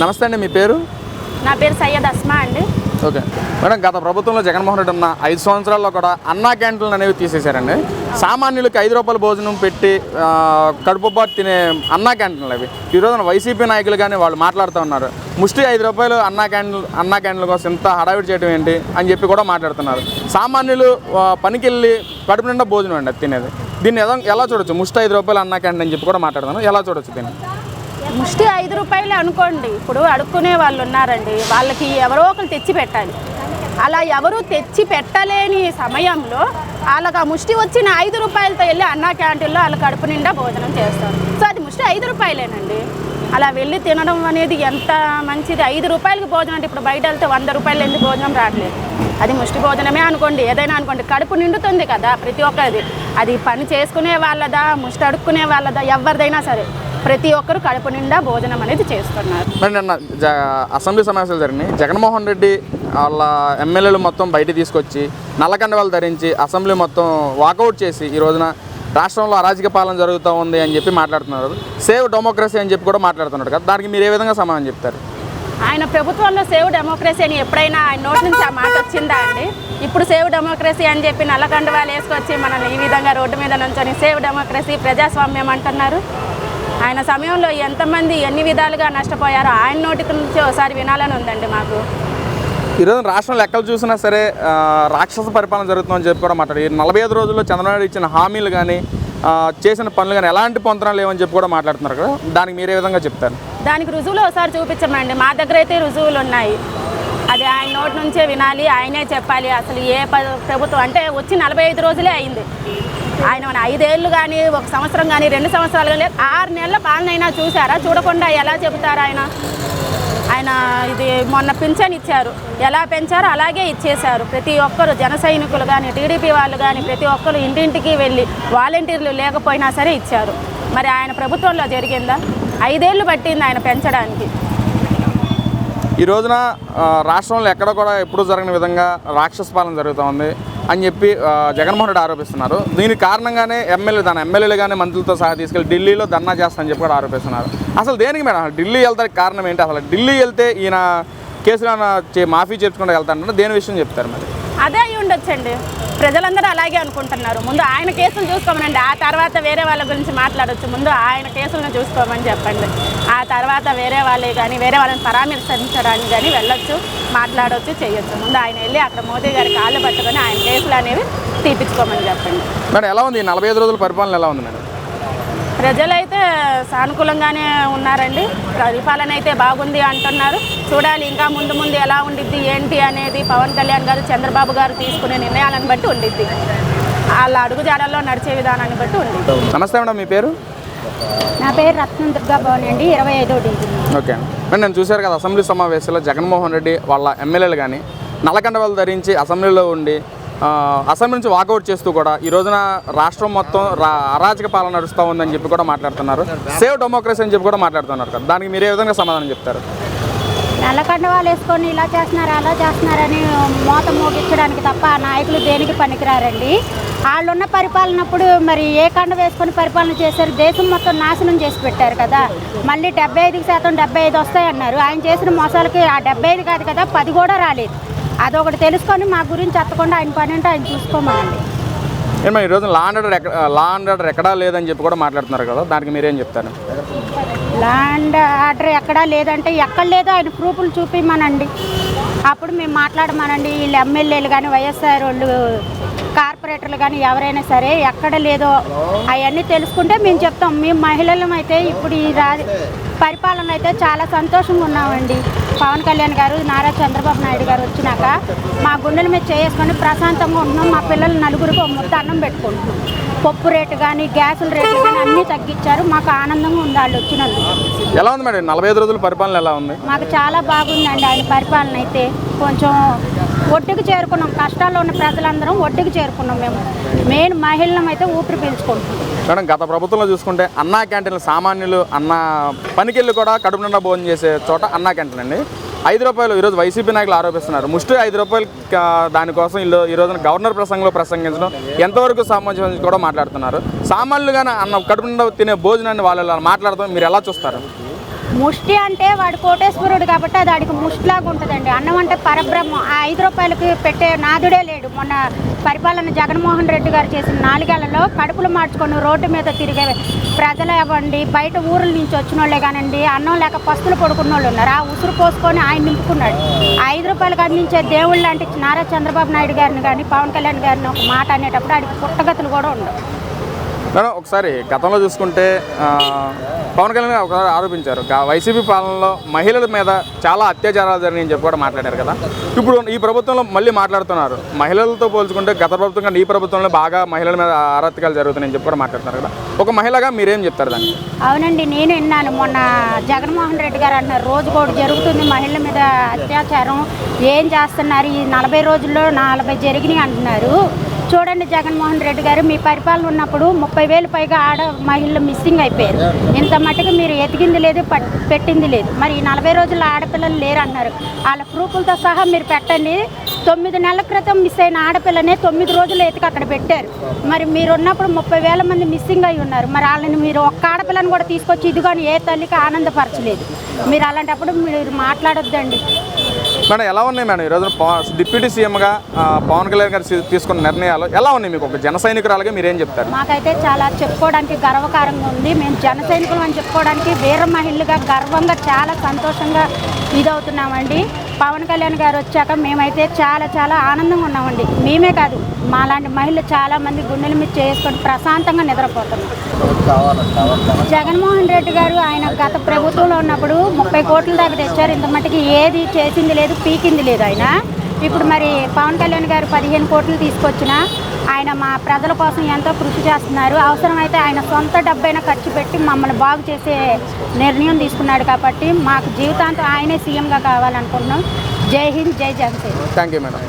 నమస్తే అండి మీ పేరు? నా పేరు సయ్యద్ అస్మా అండి. ఓకే. మేడం గత ప్రభుత్వంలో జగన్మోహన్ రెడ్డి ఉన్న ఐదు సంవత్సరాల్లో కూడా అన్నా క్యాంటీన్లు అనేవి తీసేశారండి. సామాన్యులకి ఐదు రూపాయల భోజనం పెట్టి కడుపుబాటు తినే అన్నా క్యాంటీన్లు అవి. ఈ రోజున వైసీపీ నాయకులు కానీ వాళ్ళు మాట్లాడుతూ ఉన్నారు. ముష్టి ఐదు రూపాయలు అన్నా క్యాంటీన్ అన్నా క్యాంటీన్ల కోసం ఇంత హడావిడి చేయడం ఏంటి అని చెప్పి కూడా మాట్లాడుతున్నారు. సామాన్యులు ఆ, పనికి వెళ్ళి కడుపు నిండా భోజనం అండి తినేది. దీన్ని ఎలా ఎలా చూడొచ్చు? ముష్టి ఐదు రూపాయలు అన్నా క్యాంటీన్ అని చెప్పి కూడా మాట్లాడుతున్నాను ఎలా చూడొచ్చు దీన్ని? ముష్టి ఐదు రూపాయలు అనుకోండి. ఇప్పుడు అడుక్కునే వాళ్ళు ఉన్నారండి. వాళ్ళకి ఎవరో ఒకరు తెచ్చి పెట్టాలి. అలా ఎవరు తెచ్చి పెట్టలేని సమయంలో వాళ్ళకి ఆ ముష్టి వచ్చిన ఐదు రూపాయలతో వెళ్ళి అన్నా క్యాంటీన్లో వాళ్ళ కడుపు నిండా భోజనం చేస్తారు. సో అది ముష్టి ఐదు రూపాయలేనండి. అలా వెళ్ళి తినడం అనేది ఎంత మంచిది? ఐదు రూపాయలకి భోజనం అంటే ఇప్పుడు బయట వెళ్తే వంద రూపాయలు ఎందుకు భోజనం రావట్లేదు? అది ముష్టి భోజనమే అనుకోండి. ఏదైనా అనుకోండి. కడుపు నిండుతుంది కదా ప్రతి ఒక్కరిది. అది పని చేసుకునే వాళ్ళదా? ముష్టి అడుక్కునే వాళ్ళదా? ఎవరిదైనా సరే. ప్రతి ఒక్కరు కడుపు నిండా భోజనం అనేది చేస్తున్నారు. మరి నిన్న జ అసెంబ్లీ సమావేశాలు జరిగినాయి. జగన్మోహన్ రెడ్డి వాళ్ళ ఎమ్మెల్యేలు మొత్తం బయట తీసుకొచ్చి నల్లకండవాళ్ళు ధరించి అసెంబ్లీ మొత్తం వాకౌట్ చేసి ఈ రోజున రాష్ట్రంలో అరాజక పాలన జరుగుతూ ఉంది అని చెప్పి మాట్లాడుతున్నారు. సేవ్ డెమోక్రసీ అని చెప్పి కూడా మాట్లాడుతున్నాడు కదా. దానికి మీరు ఏ విధంగా సమాధానం చెప్తారు? ఆయన ప్రభుత్వంలో సేవ్ డెమోక్రసీ అని ఎప్పుడైనా ఆయన నోటి నుంచి ఆ మాట వచ్చిందా అండి? ఇప్పుడు సేవ్ డెమోక్రసీ అని చెప్పి నల్లకండువాలు వేసుకొచ్చి మనల్ని ఈ విధంగా రోడ్డు మీద నుంచొని సేవ్ డెమోక్రసీ ప్రజాస్వామ్యం అంటున్నారు. ఆయన సమయంలో ఎంతమంది ఎన్ని విధాలుగా నష్టపోయారో ఆయన నోటి నుంచి ఒకసారి వినాలని ఉందండి మాకు. ఈరోజు రాష్ట్రంలో ఎక్కడ చూసినా సరే రాక్షస పరిపాలన జరుగుతుందని చెప్పి కూడా మాట్లాడు ఈ నలభై ఐదు రోజుల్లో చంద్రబాబు ఇచ్చిన హామీలు కానీ చేసిన పనులు కానీ ఎలాంటి పొంతనాలు లేవని చెప్పి కూడా మాట్లాడుతున్నారు కదా. దానికి మీరు ఏ విధంగా చెప్తారు? దానికి రుజువులు ఒకసారి చూపించమండి. మా దగ్గర అయితే రుజువులు ఉన్నాయి. అది ఆయన నోటి నుంచే వినాలి ఆయనే చెప్పాలి. అసలు ఏ ప- ప్రభుత్వం అంటే వచ్చి నలభై ఐదు రోజులే అయింది. ఆయన మన ఐదేళ్ళు కానీ ఒక సంవత్సరం కానీ రెండు సంవత్సరాలు కానీ ఆరు నెలల పాలనైనా చూసారా చూడకుండా ఎలా చెబుతారు ఆయన? ఆయన ఇది మొన్న పింఛన్ ఇచ్చారు. ఎలా పెంచారో అలాగే ఇచ్చేశారు. ప్రతి ఒక్కరు జన సైనికులు కానీ టీడీపీ వాళ్ళు కానీ ప్రతి ఒక్కరు ఇంటింటికి వెళ్ళి వాలంటీర్లు లేకపోయినా సరే ఇచ్చారు. మరి ఆయన ప్రభుత్వంలో జరిగిందా? ఐదేళ్ళు పట్టింది ఆయన పెంచడానికి. ఈ రోజున రాష్ట్రంలో ఎక్కడ కూడా ఎప్పుడూ జరగని విధంగా రాక్షస పాలన జరుగుతూ ఉంది అని చెప్పి జగన్మోహన్ రెడ్డి ఆరోపిస్తున్నారు. దీనికి కారణంగానే ఎమ్మెల్యే తన ఎమ్మెల్యేలు కానీ మంత్రులతో సహా తీసుకెళ్ళి ఢిల్లీలో ధర్నా చేస్తానని చెప్పి కూడా ఆరోపిస్తున్నారు. అసలు దేనికి మేడం? ఢిల్లీ వెళ్తానికి కారణం ఏంటి? అసలు ఢిల్లీ వెళ్తే ఈయన కేసులు మాఫీ చేర్చుకుంటూ వెళ్తానంటే దేని విషయం చెప్తారు మరి? అదే అయి ఉండొచ్చండి. ప్రజలందరూ అలాగే అనుకుంటున్నారు. ముందు ఆయన కేసులు చూసుకోమనండి. ఆ తర్వాత వేరే వాళ్ళ గురించి మాట్లాడచ్చు. ముందు ఆయన కేసులను చూసుకోమని చెప్పండి. ఆ తర్వాత వేరే వాళ్ళే కానీ వేరే వాళ్ళని పరామర్శించడానికి కానీ వెళ్ళొచ్చు మాట్లాడవచ్చు చేయొచ్చు. ముందు ఆయన వెళ్ళి అక్కడ మోదీ గారి కాళ్ళు పట్టుకొని ఆయన కేసులు అనేవి తీపించుకోమని చెప్పండి. మేడం ఎలా ఉంది? నలభై ఐదు రోజుల పరిపాలన ఎలా ఉంది మేడం? ప్రజలైతే సానుకూలంగానే ఉన్నారండి. పరిపాలన అయితే బాగుంది అంటున్నారు. చూడాలి ఇంకా ముందు ముందు ఎలా ఉండిద్ది ఏంటి అనేది పవన్ కళ్యాణ్ గారు చంద్రబాబు గారు తీసుకునే నిర్ణయాలను బట్టి ఉండిద్ది. వాళ్ళ అడుగుజాడల్లో నడిచే విధానాన్ని బట్టి ఉండిద్ది. నమస్తే మేడం మీ పేరు? నా పేరు రత్నం దుర్గా భవన్ అండి ఇరవై ఐదో డిగ్రీ. ఓకే. మేడం నేను చూశారు కదా అసెంబ్లీ సమావేశంలో జగన్మోహన్ రెడ్డి వాళ్ళ ఎమ్మెల్యేలు కానీ నల్లకండవాళ్ళు ధరించి అసెంబ్లీలో ఉండి అసెంబ్లీ నుంచి వాకౌట్ చేస్తూ కూడా ఈ రోజున రాష్ట్రం మొత్తం రా అరాజక పాలన నడుస్తూ ఉందని చెప్పి కూడా మాట్లాడుతున్నారు. సేవ్ డెమోక్రసీ అని చెప్పి కూడా మాట్లాడుతున్నారు కదా. దానికి మీరు ఏ విధంగా సమాధానం చెప్తారు? నల్లకండ వాళ్ళు వేసుకొని ఇలా చేస్తున్నారు అలా చేస్తున్నారని మోత మోగించడానికి తప్ప ఆ నాయకులు దేనికి పనికిరారండి? వాళ్ళున్న పరిపాలనప్పుడు మరి ఏ కండ వేసుకొని పరిపాలన చేశారు? దేశం మొత్తం నాశనం చేసి పెట్టారు కదా. మళ్ళీ డెబ్బై ఐదు శాతం డెబ్బై ఐదు వస్తాయన్నారు. ఆయన చేసిన మోసాలకి ఆ డెబ్బై ఐదు కాదు కదా పది కూడా రాలేదు. అదొకటి తెలుసుకొని మా గురించి ఎత్తకుండా ఆయన పని అంటే ఆయన చూసుకోమనండి. ఏమో ఈ రోజు లా అండ్ ఆర్డర్ ఎక్కడ లా అండ్ ఆర్డర్ ఎక్కడా లేదని చెప్పి కూడా మాట్లాడుతున్నారు కదా దానికి మీరేం చెప్తారు? ల్యాండ్ ఆర్డర్ ఎక్కడా లేదంటే ఎక్కడ లేదో ఆయన ప్రూఫ్లు చూపిమనండి. అప్పుడు మేము మాట్లాడమనండి వీళ్ళు ఎమ్మెల్యేలు కానీ వైఎస్ఆర్ వాళ్ళు కార్పొరేటర్లు కానీ ఎవరైనా సరే ఎక్కడ లేదో అవన్నీ తెలుసుకుంటే మేము చెప్తాం. మేము మహిళలం అయితే ఇప్పుడు ఈ రా పరిపాలన అయితే చాలా సంతోషంగా ఉన్నామండి. పవన్ కళ్యాణ్ గారు నారా చంద్రబాబు నాయుడు గారు వచ్చినాక మా గుండెల మీద చేసుకొని ప్రశాంతంగా ఉంటున్నాం. మా పిల్లలు నలుగురికి ముద్ద అన్నం పెట్టుకుంటున్నాం. పప్పు రేటు కానీ గ్యాసుల రేట్లు కానీ అన్నీ తగ్గించారు. మాకు ఆనందంగా ఉంది వాళ్ళు వచ్చినందుకు. ఎలా ఉంది మేడం? నలభై ఐదు రోజుల పరిపాలన ఎలా ఉంది? మాకు చాలా బాగుందండి ఆయన పరిపాలన అయితే. కొంచెం ఒడ్డుకు చేరుకున్నాం. కష్టాల్లో ఉన్న ప్రజలందరం ఒడ్డుకు చేరుకున్నాం మేము. మెయిన్ మహిళలం అయితే ఊపిరి పీల్చుకుంటున్నాం. మేడం గత ప్రభుత్వంలో చూసుకుంటే అన్నా క్యాంటీన్లు సామాన్యులు అన్న పనికెళ్ళి కూడా కడుపు నిండా భోజనం చేసే చోట అన్నా క్యాంటీన్ అండి. ఐదు రూపాయలు ఈరోజు వైసీపీ నాయకులు ఆరోపిస్తున్నారు. ముష్టి ఐదు రూపాయలు దానికోసం ఇల్లు ఈ గవర్నర్ ప్రసంగంలో ప్రసంగించడం ఎంతవరకు సామాజిక కూడా మాట్లాడుతున్నారు. సామాన్యులుగానే అన్న కడుపు నిండా తినే భోజనాన్ని వాళ్ళు మాట్లాడతాం మీరు ఎలా చూస్తారు? ముష్టి అంటే వాడు కోటేశ్వరుడు కాబట్టి అది వాడికి ముష్టిలాగా ఉంటుందండి. అన్నం అంటే పరబ్రహ్మం. ఆ ఐదు రూపాయలకి పెట్టే నాదుడే లేడు. మొన్న పరిపాలన జగన్మోహన్ రెడ్డి గారు చేసిన నాలుగేళ్ళలో కడుపులు మార్చుకొని రోడ్డు మీద తిరిగే ప్రజలు ఇవ్వండి బయట ఊర్ల నుంచి వచ్చిన వాళ్ళే కానండి. అన్నం లేక పస్తులు పడుకున్న వాళ్ళు ఉన్నారు. ఆ ఉసురు పోసుకొని ఆయన నింపుకున్నాడు. ఆ ఐదు రూపాయలకు అందించే దేవుళ్ళు లాంటి నారా చంద్రబాబు నాయుడు గారిని కానీ పవన్ కళ్యాణ్ గారిని ఒక మాట అనేటప్పుడు ఆడికి పుట్టగతులు కూడా ఉండవు. మేడం ఒకసారి గతంలో చూసుకుంటే పవన్ కళ్యాణ్ గారు ఒకసారి ఆరోపించారు. వైసీపీ పాలనలో మహిళల మీద చాలా అత్యాచారాలు జరిగాయని చెప్పి కూడా మాట్లాడారు కదా. ఇప్పుడు ఈ ప్రభుత్వంలో మళ్ళీ మాట్లాడుతున్నారు. మహిళలతో పోల్చుకుంటే గత ప్రభుత్వం కన్నా ఈ ప్రభుత్వంలో బాగా మహిళల మీద ఆరాధకాలు జరుగుతున్నాయని చెప్పి కూడా మాట్లాడుతున్నారు కదా. ఒక మహిళగా మీరేం చెప్తారు దాన్ని అవునండి నేను విన్నాను. మొన్న జగన్మోహన్ రెడ్డి గారు అన్నారు రోజు కూడా జరుగుతుంది మహిళల మీద అత్యాచారం. ఏం చేస్తున్నారు? ఈ నలభై రోజుల్లో నలభై జరిగినాయి అంటున్నారు. చూడండి జగన్మోహన్ రెడ్డి గారు మీ పరిపాలన ఉన్నప్పుడు ముప్పై వేలు పైగా ఆడ మహిళలు మిస్సింగ్ అయిపోయారు. ఇంత మటుకు మీరు ఎతికింది లేదు పెట్టింది లేదు. మరి నలభై రోజుల్లో ఆడపిల్లలు లేరు అన్నారు వాళ్ళ ప్రూఫ్లతో సహా మీరు పెట్టండి. తొమ్మిది నెలల క్రితం మిస్ అయిన ఆడపిల్లనే తొమ్మిది రోజులు ఎతికి అక్కడ పెట్టారు. మరి మీరు ఉన్నప్పుడు ముప్పై వేల మంది మిస్సింగ్ అయి ఉన్నారు. మరి వాళ్ళని మీరు ఒక్క ఆడపిల్లని కూడా తీసుకొచ్చి ఇదిగోని ఏ తల్లికి ఆనందపరచలేదు. మీరు అలాంటప్పుడు మీరు మాట్లాడొద్దండి. మేడం ఎలా ఉన్నాయి మేడం? ఈరోజు డిప్యూటీ సీఎంగా పవన్ కళ్యాణ్ గారు తీసుకున్న నిర్ణయాలు ఎలా ఉన్నాయి మీకు? ఒక జన సైనికురాలుగా మీరేం చెప్తారు? మాకైతే చాలా చెప్పుకోవడానికి గర్వకారంగా ఉంది. మేము జన సైనికులు అని చెప్పుకోవడానికి వీర మహిళలుగా గర్వంగా చాలా సంతోషంగా ఇదవుతున్నామండి. పవన్ కళ్యాణ్ గారు వచ్చాక మేమైతే చాలా చాలా ఆనందంగా ఉన్నామండి. మేమే కాదు మాలాంటి మహిళలు చాలా మంది గుండెల మీద చేసుకొని ప్రశాంతంగా నిద్రపోతున్నాం. జగన్మోహన్ రెడ్డి గారు ఆయన గత ప్రభుత్వంలో ఉన్నప్పుడు ముప్పై కోట్ల దాకా తెచ్చారు. ఇంత మట్టుకి ఏది చేసింది లేదు పీకింది లేదు ఆయన. ఇప్పుడు మరి పవన్ కళ్యాణ్ గారు పదిహేను కోట్లు తీసుకొచ్చిన ఆయన మా ప్రజల కోసం ఎంతో కృషి చేస్తున్నారు. అవసరమైతే ఆయన సొంత డబ్బైనా ఖర్చు పెట్టి మమ్మల్ని బాగు చేసే నిర్ణయం తీసుకున్నాడు కాబట్టి మాకు జీవితాంతం ఆయనే సీఎంగా కావాలనుకుంటున్నాం. జై హింద్ జై జగన్. Thank you madam